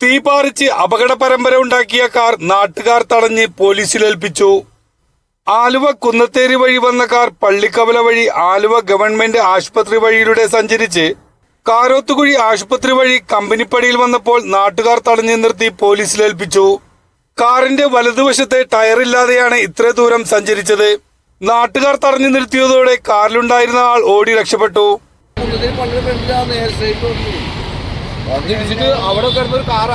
തീപാറിച്ച് അപകട പരമ്പര ഉണ്ടാക്കിയ കാർ നാട്ടുകാർ തടഞ്ഞ് പോലീസിലേൽപ്പിച്ചു ആലുവ കുന്നത്തേരി വഴി വന്ന കാർ പള്ളിക്കവല വഴി ആലുവ ഗവൺമെന്റ് ആശുപത്രി വഴിയിലൂടെ സഞ്ചരിച്ച് കാരോത്തുകുഴി ആശുപത്രി വഴി കമ്പനിപ്പടിയിൽ വന്നപ്പോൾ നാട്ടുകാർ തടഞ്ഞു നിർത്തി പോലീസിലേൽപ്പിച്ചു കാറിന്റെ വലതുവശത്തെ ടയറില്ലാതെയാണ് ഇത്ര ദൂരം സഞ്ചരിച്ചത്. നാട്ടുകാർ തടഞ്ഞു നിർത്തിയതോടെ കാറിലുണ്ടായിരുന്ന ആൾ ഓടി രക്ഷപ്പെട്ടു. കുന്നത്തിന് പള്ളിയുടെ ഫ്രണ്ടിലാ നേരെ സ്ട്രൈറ്റ് വന്നു വന്ന് ഇടിച്ചിട്ട് അവിടെ കാർ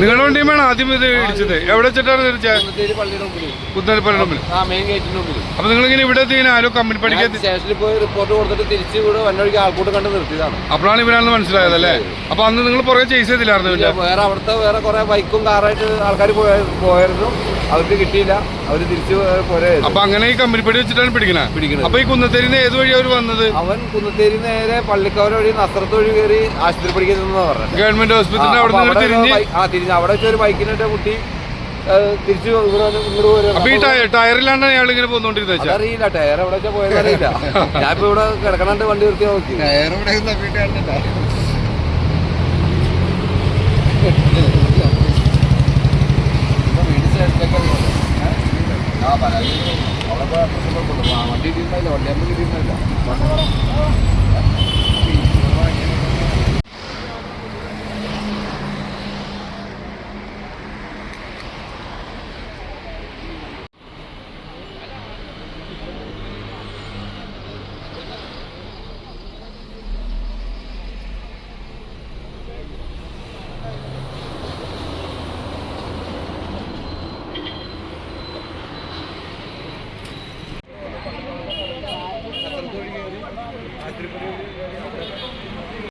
നിങ്ങളുടെ വണ്ടിയുമാണ് ആദ്യം ഇത് ഇടിച്ചത്. എവിടെ വെച്ചിട്ടാണ് തിരിച്ചത് കുന്നത്തേരി പള്ളിയുടെ മുമ്പിൽ കുത്തനപ്പള്ളി മുമ്പിൽ ആ മെയിൻ ഗേറ്റിന്റെ മുമ്പിൽ അപ്പൊ നിങ്ങൾ ഇങ്ങനെ ഇവിടെ ആരോ കമ്പനി പഠിക്കാൻ സ്റ്റേഷനിൽ പോയി റിപ്പോർട്ട് കൊടുത്തിട്ട് തിരിച്ച് ഇവിടെ വന്നൊഴിക്ക് ആൾക്കൂട്ട് കണ്ട് നിർത്തിയതാണ്. അപ്പോഴാണ് ഇവരാണെന്ന് മനസ്സിലായത് അല്ലേ അപ്പൊ അന്ന് നിങ്ങൾ പുറകെ ചേസ് ചെയ്തില്ലായിരുന്നു വേറെ അവിടുത്തെ വേറെ കുറെ ബൈക്കും കാറായിട്ട് ആൾക്കാർ പോയായിരുന്നു. അവർക്ക് കിട്ടിയില്ല. അവർ തിരിച്ചു പോരെ അപ്പൊ അങ്ങനെ ഈ കമ്പനി പിടി വെച്ചിട്ടാണ് പിടിക്കുന്നത് പിടിക്കുന്നത് അപ്പൊ ഈ കുന്നത്തേരിന്ന് ഏത് വഴി അവർ വന്നത്? അവൻ കുന്നത്തേരി നേരെ പള്ളിക്കവര വഴി നസ്രത്ത് വഴി കയറി ആശുപത്രി പഠിക്കുന്ന പറഞ്ഞു ഗവൺമെന്റ് ഹോസ്പിറ്റലിന്റെ അവിടെ നിന്ന് തിരിഞ്ഞ് ആ തിരിഞ്ഞ്. അവിടെ വെച്ച് ഒരു ബൈക്കിനിട്ട് കുട്ടി തിരിച്ചു ഈ ടയർ അയാൾ ഇങ്ങനെ ടയർ എവിടെ പോയതറിയില്ല ഇപ്പൊ ഇവിടെ കിടക്കണണ്ട് വണ്ടി നിർത്തി നോക്കി. ആ, പരാതി. അവിടെ പോയി കൊടുത്തു. ആ, വണ്ടി കിട്ടിയിട്ടില്ല വണ്ടി ആകുമ്പോൾ കിട്ടിയിട്ടില്ല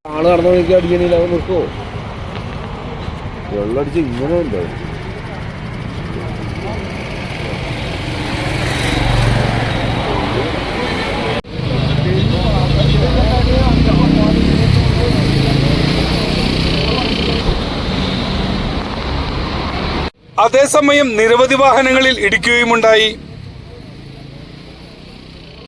ആൾ നടന്നു നോക്കി അടിക്കണില്ല അത് നിർത്തുവോ വെള്ളടിച്ച് ഇങ്ങനെ ഉണ്ടോ? അതേസമയം നിരവധി വാഹനങ്ങളിൽ ഇടിക്കുകയുമുണ്ടായി.